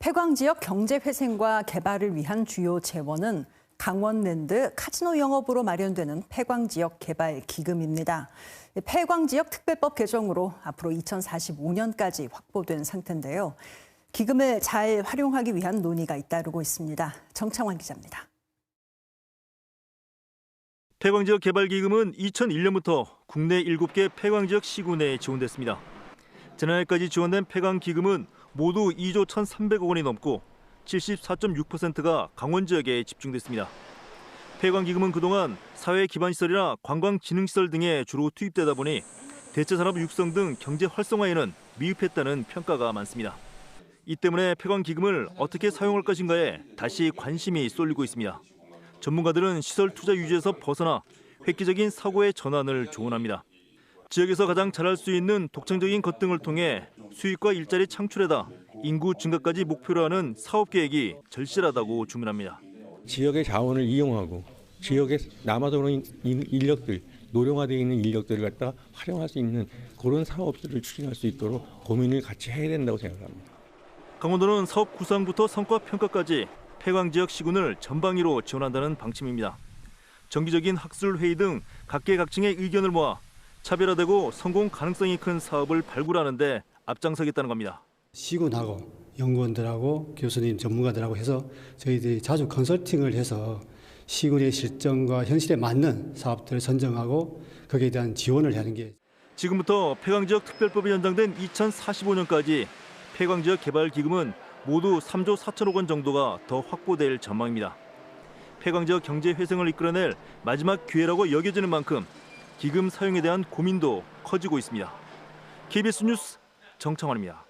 폐광 지역 경제 회생과 개발을 위한 주요 재원은 강원랜드 카지노 영업으로 마련되는 폐광 지역 개발 기금입니다. 폐광 지역 특별법 개정으로 앞으로 2045년까지 확보된 상태인데요. 기금을 잘 활용하기 위한 논의가 잇따르고 있습니다. 정창환 기자입니다. 폐광지역 개발기금은 2001년부터 국내 7개 폐광지역 시군에 지원됐습니다. 지난해까지 지원된 폐광기금은 모두 2조 1,300억 원이 넘고 74.6%가 강원 지역에 집중됐습니다. 폐광기금은 그동안 사회 기반 시설이나 관광 진흥 시설 등에 주로 투입되다 보니 대체 산업 육성 등 경제 활성화에는 미흡했다는 평가가 많습니다. 이 때문에 폐광기금을 어떻게 사용할 것인가에 다시 관심이 쏠리고 있습니다. 전문가들은 시설 투자 유지에서 벗어나 획기적인 사고의 전환을 조언합니다. 지역에서 가장 잘할 수 있는 독창적인 것 등을 통해 수익과 일자리 창출에다 인구 증가까지 목표로 하는 사업 계획이 절실하다고 주문합니다. 지역의 자원을 이용하고 지역에 남아도는 인- 인력들 노령화되어 있는 인력들을 갖다 활용할 수 있는 그런 사업들을 추진할 수 있도록 고민을 같이 해야 된다고 생각합니다. 강원도는 사업 구상부터 성과 평가까지 폐광 지역 시군을 전방위로 지원한다는 방침입니다. 정기적인 학술 회의 등 각계각층의 의견을 모아 차별화되고 성공 가능성이 큰 사업을 발굴하는 데 앞장서겠다는 겁니다. 시군하고 연구원들하고 교수님 전문가들하고 해서 저희들이 자주 컨설팅을 해서 시군의 실정과 현실에 맞는 사업들을 선정하고 거기에 대한 지원을 하는 게 지금부터 폐광지역 특별법이 연장된 2045년까지 폐광지역 개발 기금은 모두 3조 4천억 원 정도가 더 확보될 전망입니다. 폐광지역 경제 회생을 이끌어낼 마지막 기회라고 여겨지는 만큼 기금 사용에 대한 고민도 커지고 있습니다. KBS 뉴스 정창환입니다.